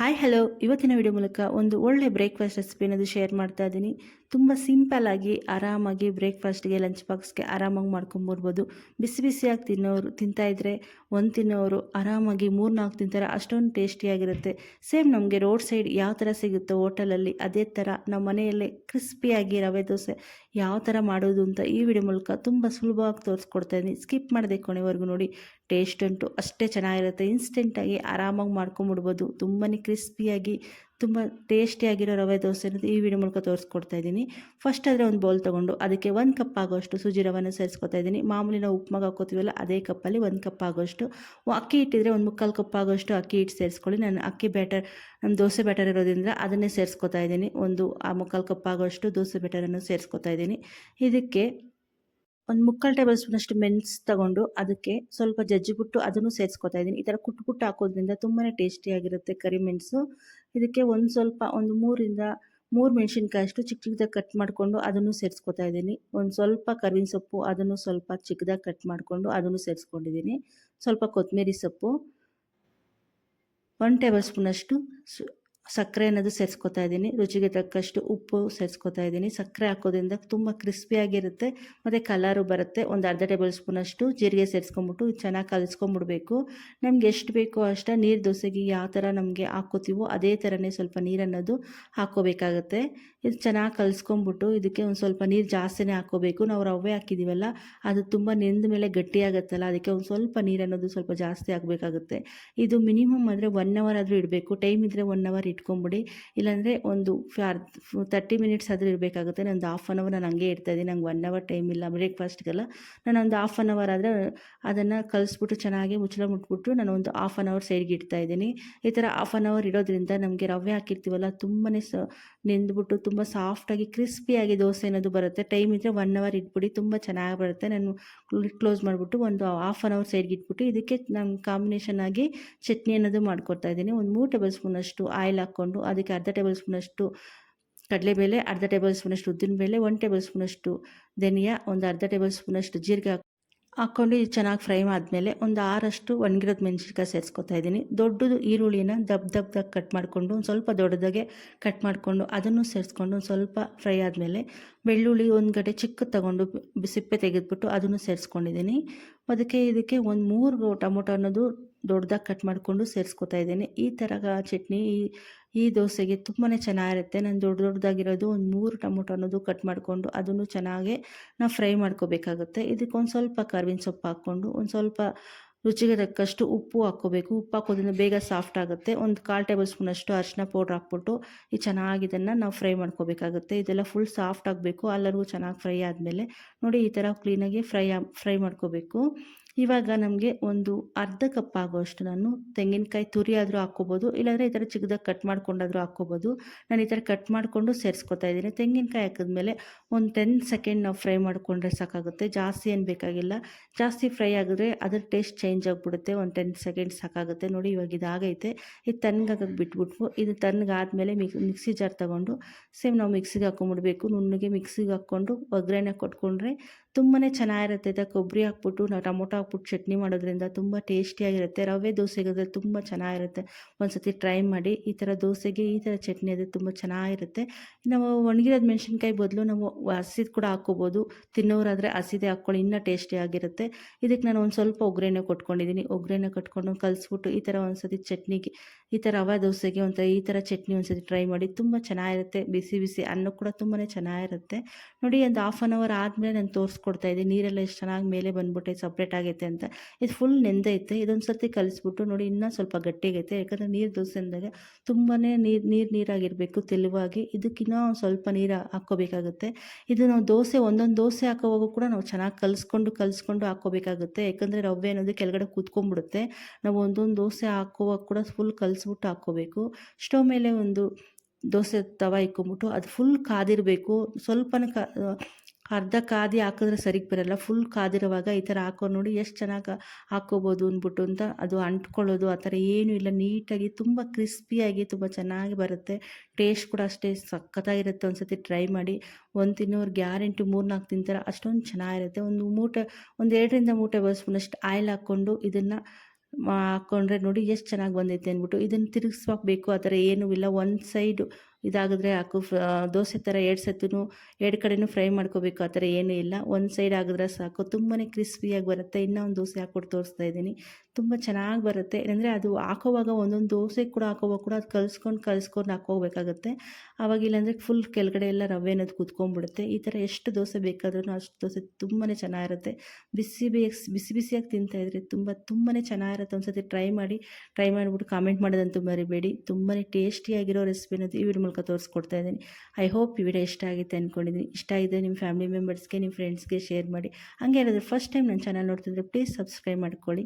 Hi hello ಇವತ್ತಿನ video ಮೂಲಕ ಒಂದು ಒಳ್ಳೆ ಬ್ರೇಕ್ಫಾಸ್ಟ್ ರೆಸಿಪಿ ಅನ್ನೋದು ಶೇರ್ ಮಾಡ್ತಾ ಇದ್ದೀನಿ. ತುಂಬ ಸಿಂಪಲ್ ಆಗಿ, ಆರಾಮಾಗಿ ಬ್ರೇಕ್ಫಾಸ್ಟ್ಗೆ ಲಂಚ್ ಬಾಕ್ಸ್ಗೆ ಆರಾಮಾಗಿ ಮಾಡ್ಕೊಂಬರ್ಬೋದು. ಬಿಸಿ ಬಿಸಿಯಾಗಿ ತಿನ್ನೋರು, ತಿಂತಾ ಇದ್ರೆ ಒಂದು ತಿನ್ನೋರು ಆರಾಮಾಗಿ ಮೂರು ನಾಲ್ಕು ತಿಂತಾರೆ, ಅಷ್ಟೊಂದು ಟೇಸ್ಟಿಯಾಗಿರುತ್ತೆ ಸೇಮ್ ನಮಗೆ ರೋಡ್ ಸೈಡ್ ಯಾವ ಥರ ಸಿಗುತ್ತೋ ಹೋಟೆಲಲ್ಲಿ ಅದೇ ಥರ ನಮ್ಮ ಮನೆಯಲ್ಲೇ ಕ್ರಿಸ್ಪಿಯಾಗಿ ರವೆ ದೋಸೆ ಯಾವ ಥರ ಮಾಡೋದು ಅಂತ ಈ ವಿಡಿಯೋ ಮೂಲಕ ತುಂಬ ಸುಲಭವಾಗಿ ತೋರಿಸ್ಕೊಡ್ತಾ ಇದ್ದೀನಿ. ಸ್ಕಿಪ್ ಮಾಡದೆ ಕೊನೆವರೆಗೂ ನೋಡಿ. ಟೇಸ್ಟ್ ಉಂಟು ಅಷ್ಟೇ ಚೆನ್ನಾಗಿರುತ್ತೆ. ಇನ್ಸ್ಟೆಂಟಾಗಿ ಆರಾಮಾಗಿ ಮಾಡ್ಕೊಂಬಿಡ್ಬೋದು. ತುಂಬಾ ಕ್ರಿಸ್ಪಿಯಾಗಿ, ತುಂಬ ಟೇಸ್ಟಿಯಾಗಿರೋ ರವೆ ದೋಸೆ ಅನ್ನೋದು ಈ ವಿಡಿಯೋ ಮೂಲಕ ತೋರಿಸ್ಕೊಡ್ತಾ ಇದ್ದೀನಿ. ಫಸ್ಟ್ ಆದರೆ ಒಂದು ಬೌಲ್ ತೊಗೊಂಡು, ಅದಕ್ಕೆ ಒಂದು ಕಪ್ ಆಗೋಷ್ಟು ಸುಜಿ ರವೆನ ಸೇರಿಸ್ಕೊತಾ ಇದ್ದೀನಿ. ಮಾಮೂಲಿ ನಾವು ಉಪ್ಮಾಗ ಹಾಕೋತೀವಲ್ಲ, ಅದೇ ಕಪ್ಪಲ್ಲಿ ಒಂದು ಕಪ್ ಆಗೋಷ್ಟು ಅಕ್ಕಿ ಇಟ್ಟಿದ್ರೆ ಒಂದು ಮುಕ್ಕಾಲು ಕಪ್ ಆಗೋಷ್ಟು ಅಕ್ಕಿ ಹಿಟ್ಟು ಸೇರಿಸ್ಕೊಳ್ಳಿ. ನಾನು ಅಕ್ಕಿ ಬ್ಯಾಟರ್ ನಮ್ಮ ದೋಸೆ ಬ್ಯಾಟರ್ ಇರೋದ್ರಿಂದ ಅದನ್ನೇ ಸೇರಿಸ್ಕೊತಾ ಇದ್ದೀನಿ. ಒಂದು, ಆ ಮುಕ್ಕಾಲು ಕಪ್ ಆಗೋಷ್ಟು ದೋಸೆ ಬ್ಯಾಟರನ್ನು ಸೇರಿಸ್ಕೊತಾ ಇದ್ದೀನಿ. ಇದಕ್ಕೆ ಒಂದು ಮುಕ್ಕಾಲು ಟೇಬಲ್ ಸ್ಪೂನಷ್ಟು ಮೆಣಸು ತಗೊಂಡು ಅದಕ್ಕೆ ಸ್ವಲ್ಪ ಜಜ್ಜಿಬಿಟ್ಟು ಅದನ್ನು ಸೇರಿಸ್ಕೊತಾ ಇದ್ದೀನಿ. ಈ ಥರ ಕುಟ್ಟು ಕುಟ್ಟು ಹಾಕೋದ್ರಿಂದ ತುಂಬಾ ಟೇಸ್ಟಿಯಾಗಿರುತ್ತೆ ಕರಿಮೆಣಸು ಇದಕ್ಕೆ ಒಂದು ಸ್ವಲ್ಪ ಒಂದು ಮೂರಿಂದ ಮೂರು ಮೆಣಸಿನ್ಕಾಯಿ ಅಷ್ಟು ಚಿಕ್ಕ ಚಿಕ್ಕದಾಗಿ ಕಟ್ ಮಾಡಿಕೊಂಡು ಅದನ್ನು ಸೇರಿಸ್ಕೊತಾ ಇದ್ದೀನಿ. ಒಂದು ಸ್ವಲ್ಪ ಕರಿವಿನ ಸೊಪ್ಪು ಅದನ್ನು ಸ್ವಲ್ಪ ಚಿಕ್ಕದಾಗಿ ಕಟ್ ಮಾಡಿಕೊಂಡು ಅದನ್ನು ಸೇರಿಸ್ಕೊಂಡಿದ್ದೀನಿ. ಸ್ವಲ್ಪ ಕೊತ್ತಂಬರಿ ಸೊಪ್ಪು. ಒನ್ ಟೇಬಲ್ ಸ್ಪೂನಷ್ಟು ಸಕ್ಕರೆ ಅನ್ನೋದು ಸೇರಿಸ್ಕೊತಾ ಇದ್ದೀನಿ. ರುಚಿಗೆ ತಕ್ಕಷ್ಟು ಉಪ್ಪು ಸೇರಿಸ್ಕೊತಾ ಇದ್ದೀನಿ. ಸಕ್ಕರೆ ಹಾಕೋದ್ರಿಂದ ತುಂಬ ಕ್ರಿಸ್ಪಿಯಾಗಿರುತ್ತೆ ಮತ್ತು ಕಲರು ಬರುತ್ತೆ. ಒಂದು ಅರ್ಧ ಟೇಬಲ್ ಸ್ಪೂನಷ್ಟು ಜೀರಿಗೆ ಸೇರಿಸ್ಕೊಂಬಿಟ್ಟು ಚೆನ್ನಾಗಿ ಕಲಿಸ್ಕೊಂಬಿಡ್ಬೇಕು ನಮ್ಗೆ ಎಷ್ಟು ಬೇಕೋ ಅಷ್ಟು ನೀರು ದೋಸೆಗೆ ಯಾವ ಥರ ನಮಗೆ ಹಾಕೋತೀವೋ ಅದೇ ಥರನೇ ಸ್ವಲ್ಪ ನೀರನ್ನೋದು ಹಾಕ್ಕೋಬೇಕಾಗತ್ತೆ ಇದು ಚೆನ್ನಾಗಿ ಕಲಿಸ್ಕೊಂಬಿಟ್ಟು ಇದಕ್ಕೆ ಒಂದು ಸ್ವಲ್ಪ ನೀರು ಜಾಸ್ತಿನೇ ಹಾಕ್ಕೋಬೇಕು. ನಾವು ರವೆ ಹಾಕಿದ್ದೀವಲ್ಲ ಅದು ತುಂಬ ನೆಂದ ಮೇಲೆ ಗಟ್ಟಿಯಾಗತ್ತಲ್ಲ, ಅದಕ್ಕೆ ಒಂದು ಸ್ವಲ್ಪ ನೀರು ಅನ್ನೋದು ಸ್ವಲ್ಪ ಜಾಸ್ತಿ ಆಗಬೇಕಾಗುತ್ತೆ ಇದು ಮಿನಿಮಮ್ ಅಂದರೆ ಒನ್ ಅವರ್ ಆದರೂ ಇಡಬೇಕು. ಟೈಮ್ ಇದ್ದರೆ ಒನ್ ಅವರ್ ಇಟ್ಕೊಂಬಿಡಿ. ಇಲ್ಲಾಂದರೆ ಒಂದು ತರ್ಟಿ ಮಿನಿಟ್ಸ್ ಆದರೂ ಇರಬೇಕಾಗುತ್ತೆ ನಂದು ಹಾಫ್ ಆನ್ ಅವರ್ ನಾನು ಹಂಗೆ ಇಡ್ತಾಯಿದ್ದೀನಿ ನಂಗೆ ಒನ್ ಅವರ್ ಟೈಮ್ ಇಲ್ಲ ಬ್ರೇಕ್ಫಾಸ್ಟ್ಗೆಲ್ಲ. ನಾನು ಒಂದು ಹಾಫ್ ಆನ್ ಅವರ್ ಆದರೆ ಅದನ್ನು ಕಲಿಸ್ಬಿಟ್ಟು ಚೆನ್ನಾಗಿ ಮುಚ್ಚಳ ಮುಟ್ಬಿಟ್ಟು ನಾನು ಒಂದು ಹಾಫ್ ಆನ್ ಅವರ್ ಸೈಡ್ಗೆ ಇಡ್ತಾ ಇದ್ದೀನಿ. ಈ ಥರ ಹಾಫ್ ಆನ್ ಅವರ್ ಇಡೋದ್ರಿಂದ ನಮಗೆ ರವೆ ಹಾಕಿರ್ತೀವಲ್ಲ ತುಂಬಾ ಸ, ನೆಂದ್ಬಿಟ್ಟು ತುಂಬ ಸಾಫ್ಟಾಗಿ ಕ್ರಿಸ್ಪಿಯಾಗಿ ದೋಸೆ ಅನ್ನೋದು ಬರುತ್ತೆ. ಟೈಮ್ ಇದ್ದರೆ ಒನ್ ಅವರ್ ಇಟ್ಬಿಡಿ, ತುಂಬ ಚೆನ್ನಾಗಿ ಬರುತ್ತೆ. ನಾನು ಕ್ಲೋಸ್ ಮಾಡಿಬಿಟ್ಟು ಒಂದು ಹಾಫ್ ಆನ್ ಅವರ್ ಸೈಡ್ಗೆ ಇಟ್ಬಿಟ್ಟು ಇದಕ್ಕೆ ನಾನು ಕಾಂಬಿನೇಷನ್ ಆಗಿ ಚಟ್ನಿ ಅನ್ನೋದು ಮಾಡ್ಕೊಡ್ತಾ ಇದ್ದೀನಿ. ಒಂದು ಮೂರು ಟೇಬಲ್ ಸ್ಪೂನಷ್ಟು ಆಯಿಲ್ ಹಾಕ್ಕೊಂಡು ಅದಕ್ಕೆ ಅರ್ಧ ಟೇಬಲ್ ಸ್ಪೂನಷ್ಟು ಕಡಲೆಬೇಳೆ, ಅರ್ಧ ಟೇಬಲ್ ಸ್ಪೂನಷ್ಟು ಉದ್ದಿನ ಬೇಳೆ ಒನ್ ಟೇಬಲ್ ಸ್ಪೂನಷ್ಟು ಧನಿಯಾ, ಒಂದು ಅರ್ಧ ಟೇಬಲ್ ಸ್ಪೂನಷ್ಟು ಜೀರಿಗೆ ಹಾಕ್ಕೊಂಡು ಇದು ಚೆನ್ನಾಗಿ ಫ್ರೈ ಆದಮೇಲೆ ಒಂದು ಆರಷ್ಟು ಒಣಗಿರೋದು ಮೆಣಸಿನ್ಕಾಯಿ ಸೇರಿಸ್ಕೊತಾ ಇದ್ದೀನಿ. ದೊಡ್ಡದು ಈರುಳ್ಳಿನ ದಬ್ ದಬ್ದಾಗ ಕಟ್ ಮಾಡಿಕೊಂಡು ಒಂದು ಸ್ವಲ್ಪ ದೊಡ್ಡದಾಗೆ ಕಟ್ ಮಾಡಿಕೊಂಡು ಅದನ್ನು ಸೇರಿಸ್ಕೊಂಡು ಒಂದು ಸ್ವಲ್ಪ ಫ್ರೈ ಆದಮೇಲೆ ಬೆಳ್ಳುಳ್ಳಿ ಒಂದು ಗಡೆ ಚಿಕ್ಕ ತಗೊಂಡು ಸಿಪ್ಪೆ ತೆಗೆದ್ಬಿಟ್ಟು ಅದನ್ನು ಸೇರಿಸ್ಕೊಂಡಿದ್ದೀನಿ. ಅದಕ್ಕೆ ಇದಕ್ಕೆ ಒಂದು ಮೂರು ಟೊಮೊಟೊ ಅನ್ನೋದು ದೊಡ್ಡದಾಗಿ ಕಟ್ ಮಾಡಿಕೊಂಡು ಸೇರಿಸ್ಕೊತಾ ಇದ್ದೀನಿ. ಈ ಥರ ಚಟ್ನಿ, ಈ ಈ ದೋಸೆಗೆ ತುಂಬಾ ಚೆನ್ನಾಗಿರುತ್ತೆ. ನಾನು ದೊಡ್ಡ ದೊಡ್ಡದಾಗಿರೋದು ಒಂದು ಮೂರು ಟೊಮೊಟೊ ಅನ್ನೋದು ಕಟ್ ಮಾಡಿಕೊಂಡು ಅದನ್ನು ಚೆನ್ನಾಗಿ ನಾವು ಫ್ರೈ ಮಾಡ್ಕೋಬೇಕಾಗುತ್ತೆ. ಇದಕ್ಕೆ ಒಂದು ಸ್ವಲ್ಪ ಕರ್ವಿನ ಸೊಪ್ಪು ಹಾಕ್ಕೊಂಡು, ಒಂದು ಸ್ವಲ್ಪ ರುಚಿಗೆ ತಕ್ಕಷ್ಟು ಉಪ್ಪು ಹಾಕ್ಕೋಬೇಕು. ಉಪ್ಪು ಹಾಕೋದ್ರಿಂದ ಬೇಗ ಸಾಫ್ಟ್ ಆಗುತ್ತೆ. ಒಂದು ಕಾಲು ಟೇಬಲ್ ಸ್ಪೂನಷ್ಟು ಅರಿಶಿನ ಪೌಡ್ರ್ ಹಾಕ್ಬಿಟ್ಟು ಈ ಚೆನ್ನಾಗಿ ಇದನ್ನು ನಾವು ಫ್ರೈ ಮಾಡ್ಕೋಬೇಕಾಗುತ್ತೆ. ಇದೆಲ್ಲ ಫುಲ್ ಸಾಫ್ಟ್ ಆಗಬೇಕು. ಎಲ್ಲರಿಗೂ ಚೆನ್ನಾಗಿ ಫ್ರೈ ಆದಮೇಲೆ ನೋಡಿ ಈ ಥರ ಕ್ಲೀನಾಗಿ ಫ್ರೈ ಫ್ರೈ ಮಾಡ್ಕೋಬೇಕು. ಇವಾಗ ನಮಗೆ ಒಂದು ಅರ್ಧ ಕಪ್ ಆಗೋಷ್ಟು ನಾನು ತೆಂಗಿನಕಾಯಿ ತುರಿ ಆದರೂ ಹಾಕ್ಕೋಬೋದು, ಇಲ್ಲಾಂದರೆ ಈ ಥರ ಚಿಕ್ಕದಾಗಿ ಕಟ್ ಮಾಡ್ಕೊಂಡಾದರೂ ಹಾಕ್ಕೋಬೋದು. ನಾನು ಈ ಥರ ಕಟ್ ಮಾಡಿಕೊಂಡು ಸೇರಿಸ್ಕೊತಾ ಇದ್ದೀನಿ. ತೆಂಗಿನಕಾಯಿ ಹಾಕಿದ್ಮೇಲೆ ಒಂದು ಟೆನ್ ಸೆಕೆಂಡ್ ನಾವು ಫ್ರೈ ಮಾಡಿಕೊಂಡ್ರೆ ಸಾಕಾಗುತ್ತೆ. ಜಾಸ್ತಿ ಏನು ಬೇಕಾಗಿಲ್ಲ. ಜಾಸ್ತಿ ಫ್ರೈ ಆಗಿದ್ರೆ ಅದ್ರ ಟೇಸ್ಟ್ ಚೇಂಜ್ ಆಗಿಬಿಡುತ್ತೆ. ಒಂದು ಟೆನ್ ಸೆಕೆಂಡ್ ಸಾಕಾಗುತ್ತೆ. ನೋಡಿ ಇವಾಗ ಇದಾಗೈತೆ. ಇದು ತಣ್ಣಗಾಗಕ್ಕೆ ಬಿಟ್ಬಿಟ್ವು. ಇದು ತಣ್ಣಗಾದ್ಮೇಲೆ ಮಿಕ್, ಮಿಕ್ಸಿ ಜಾರ್ ತೊಗೊಂಡು ಸೇಮ್ ನಾವು ಮಿಕ್ಸಿಗೆ ಹಾಕೊಂಡ್ಬಿಡ್ಬೇಕು ನುಣ್ಣಗೆ ಮಿಕ್ಸಿಗೆ ಹಾಕ್ಕೊಂಡು ಒಗ್ಗರಣೆ ಕೊಟ್ಕೊಂಡ್ರೆ ತುಂಬಾ ಚೆನ್ನಾಗಿರುತ್ತೆ. ಇದು ಕೊಬ್ಬರಿ ಹಾಕ್ಬಿಟ್ಟು ನಾವು ಟೊಮೊಟೊ ಹಾಕ್ಬಿಟ್ಟು ಚಟ್ನಿ ಮಾಡೋದ್ರಿಂದ ತುಂಬ ಟೇಸ್ಟಿಯಾಗಿರುತ್ತೆ. ರವೆ ದೋಸೆಗೆ ತುಂಬ ಚೆನ್ನಾಗಿರುತ್ತೆ. ಒಂದು ಸತಿ ಟ್ರೈ ಮಾಡಿ. ಈ ಥರ ದೋಸೆಗೆ ಈ ಥರ ಚಟ್ನಿ ಅದು ತುಂಬ ಚೆನ್ನಾಗಿರುತ್ತೆ. ನಾವು ಒಣಗಿರೋದು ಮೆಣಸಿನ್ಕಾಯಿ ಬದಲು ನಾವು ಹಸಿದು ಕೂಡ ಹಾಕ್ಕೋಬೋದು. ತಿನ್ನೋರಾದರೆ ಹಸಿದೆ ಹಾಕ್ಕೊಳ್ಳಿ. ಇನ್ನೂ ಟೇಸ್ಟಿಯಾಗಿರುತ್ತೆ. ಇದಕ್ಕೆ ನಾನು ಒಂದು ಸ್ವಲ್ಪ ಒಗ್ಗರಣೆ ಕೊಟ್ಕೊಂಡಿದ್ದೀನಿ ಒಗ್ಗರಣೆ ಕಟ್ಕೊಂಡು ಕಲಿಸ್ಬಿಟ್ಟು ಈ ಥರ ಒಂದು ಸತಿ ಚಟ್ನಿಗೆ, ಈ ಥರ ರವೆ ದೋಸೆಗೆ ಒಂಥರ ಈ ಥರ ಚಟ್ನಿ ಒಂದು ಸತಿ ಟ್ರೈ ಮಾಡಿ. ತುಂಬ ಚೆನ್ನಾಗಿರುತ್ತೆ. ಬಿಸಿ ಬಿಸಿ ಅನ್ನ ಕೂಡ ತುಂಬಾ ಚೆನ್ನಾಗಿರುತ್ತೆ. ನೋಡಿ, ಒಂದು ಹಾಫ್ ಆನ್ ಅವರ್ ಆದಮೇಲೆ ನಾನು ತೋರಿಸ್ಕೊಡ್ತಾ ಇದ್ದೀನಿ ನೀರೆಲ್ಲ ಎಷ್ಟು ಚೆನ್ನಾಗಿ ಮೇಲೆ ಬಂದ್ಬಿಟ್ಟೆ ಸಪ್ರೇಟ್ ಆಗೈತೆ ಅಂತ. ಇದು ಫುಲ್ ನೆಂದೈತೆ ಇದೊಂದು ಸರ್ತಿ ಕಲಿಸ್ಬಿಟ್ಟು ನೋಡಿ, ಇನ್ನೂ ಸ್ವಲ್ಪ ಗಟ್ಟಿಗೈತೆ. ಯಾಕಂದರೆ ನೀರು ದೋಸೆ ಅಂದಾಗ ತುಂಬಾ ನೀರು ನೀರು, ನೀರಾಗಿರಬೇಕು ತೆಳುವಾಗಿ. ಇದಕ್ಕಿನ್ನೂ ಸ್ವಲ್ಪ ನೀರು ಹಾಕ್ಕೋಬೇಕಾಗುತ್ತೆ. ಇದು ನಾವು ದೋಸೆ, ಒಂದೊಂದು ದೋಸೆ ಹಾಕೋವಾಗ ಕೂಡ ನಾವು ಚೆನ್ನಾಗಿ ಕಲಿಸ್ಕೊಂಡು ಕಲಿಸ್ಕೊಂಡು ಹಾಕ್ಕೋಬೇಕಾಗುತ್ತೆ. ಯಾಕಂದರೆ ರವೆ ಅನ್ನೋದು ಕೆಳಗಡೆ ಕೂತ್ಕೊಂಡ್ಬಿಡುತ್ತೆ. ನಾವು ಒಂದೊಂದು ದೋಸೆ ಹಾಕೋವಾಗ ಕೂಡ ಫುಲ್ ಕಲಿಸ್ಬಿಟ್ಟು ಹಾಕ್ಕೋಬೇಕು. ಸ್ಟವ್ ಮೇಲೆ ಒಂದು ದೋಸೆ ತವ ಇಕ್ಕೊಂಬಿಟ್ಟು ಅದು ಫುಲ್ ಕಾದಿರಬೇಕು. ಸ್ವಲ್ಪನೇ ಕಾ ಅರ್ಧ ಕಾದಿ ಹಾಕಿದ್ರೆ ಸರಿಗೆ ಬರಲ್ಲ ಫುಲ್ ಕಾದಿರುವಾಗ ಈ ಥರ ಹಾಕೋ ನೋಡಿ ಎಷ್ಟು ಚೆನ್ನಾಗಿ ಹಾಕೋಬೋದು ಅಂದ್ಬಿಟ್ಟು ಅಂತ ಅದು ಅಂಟ್ಕೊಳ್ಳೋದು, ಆ ಥರ ಏನೂ ಇಲ್ಲ. ನೀಟಾಗಿ ತುಂಬ ಕ್ರಿಸ್ಪಿಯಾಗಿ ತುಂಬ ಚೆನ್ನಾಗಿ ಬರುತ್ತೆ. ಟೇಸ್ಟ್ ಕೂಡ ಅಷ್ಟೇ ಸಖತ್ತಾಗಿರುತ್ತೆ ಒಂದು ಸತಿ ಟ್ರೈ ಮಾಡಿ. ಒಂದು ತಿನ್ನೋರು ಗ್ಯಾರಂಟಿ ಮೂರು ನಾಲ್ಕು ತಿಂತಾರೆ. ಅಷ್ಟೊಂದು ಚೆನ್ನಾಗಿರುತ್ತೆ. ಒಂದು ಮೂಟೆ, ಒಂದು ಎರಡರಿಂದ ಮೂಟೆ ಅಷ್ಟು ಆಯಿಲ್ ಹಾಕ್ಕೊಂಡು ಇದನ್ನು ಹಾಕ್ಕೊಂಡ್ರೆ ನೋಡಿ ಎಷ್ಟು ಚೆನ್ನಾಗಿ ಬಂದೈತೆ ಅಂದ್ಬಿಟ್ಟು ಇದನ್ನು ತಿರುಗಿಸ್ಬೇಕು ಆ ಥರ ಏನೂ ಇಲ್ಲ. ಒಂದು ಸೈಡು ಇದಾಗಿದ್ರೆ ಹಾಕು ದೋಸೆ ಥರ ಎರಡು ಸತಿನೂ ಎರಡು ಕಡೆನೂ ಫ್ರೈ ಮಾಡ್ಕೋಬೇಕು, ಆ ಥರ ಏನೂ ಇಲ್ಲ. ಒಂದು ಸೈಡ್ ಆಗಿದ್ರೆ ಸಾಕು. ತುಂಬಾ ಕ್ರಿಸ್ಪಿಯಾಗಿ ಬರುತ್ತೆ. ಇನ್ನೂ ಒಂದು ದೋಸೆ ಹಾಕ್ಕೊಟ್ಟು ತೋರಿಸ್ತಾ ಇದ್ದೀನಿ. ತುಂಬ ಚೆನ್ನಾಗಿ ಬರುತ್ತೆ. ಏನಂದರೆ ಅದು ಹಾಕೋವಾಗ ಒಂದೊಂದು ದೋಸೆ ಕೂಡ ಹಾಕೋವಾಗ ಕೂಡ ಅದು ಕಲಿಸ್ಕೊಂಡು ಕಲಿಸ್ಕೊಂಡು ಹಾಕ್ಕೋಬೇಕಾಗುತ್ತೆ. ಆವಾಗ ಇಲ್ಲಾಂದರೆ ಫುಲ್ ಕೆಳಗಡೆ ಎಲ್ಲ ರವೆ ಅನ್ನೋದು ಕುತ್ಕೊಂಡ್ಬಿಡುತ್ತೆ. ಈ ಥರ ಎಷ್ಟು ದೋಸೆ ಬೇಕಾದ್ರೂ ಅಷ್ಟು ದೋಸೆ ತುಂಬಾ ಚೆನ್ನಾಗಿರುತ್ತೆ. ಬಿಸಿ ಬೇಯಿಸಿ ಬಿಸಿ ಬಿಸಿಯಾಗಿ ತಿಂತಾಯಿದ್ರೆ ತುಂಬ ತುಂಬಾ ಚೆನ್ನಾಗಿರುತ್ತೆ. ಒಂದ್ಸತಿ ಟ್ರೈ ಮಾಡಿ, ಟ್ರೈ ಮಾಡಿಬಿಟ್ಟು ಕಾಮೆಂಟ್ ಮಾಡೋದಂತೂ ಮರಿಬೇಡಿ. ತುಂಬಾ ಟೇಸ್ಟಿಯಾಗಿರೋ ರೆಸಿಪಿ ಅನ್ನೋದು ಈ ವಿಡಿಯೋ ಮೂಲಕ ತೋರಿಸ್ಕೊಡ್ತಾ ಇದ್ದೀನಿ. ಐ ಹೋಪ್ ಈ ವಿಡಿಯೋ ಇಷ್ಟ ಆಗುತ್ತೆ ಅಂದ್ಕೊಂಡಿದ್ದೀನಿ ಇಷ್ಟ ಆಗಿದೆ ನಿಮ್ಮ ಫ್ಯಾಮಿಲಿ ಮೆಂಬರ್ಸ್ಗೆ ನಿಮ್ಮ ಫ್ರೆಂಡ್ಸ್ಗೆ ಶೇರ್ ಮಾಡಿ. ಹಂಗೆ ಏನಾದರೂ ಫಸ್ಟ್ ಟೈಮ್ ನನ್ನ ಚಾನಲ್ ನೋಡ್ತಿದ್ರೆ ಪ್ಲೀಸ್ ಸಬ್ಸ್ಕ್ರೈಬ್ ಮಾಡ್ಕೊಳ್ಳಿ.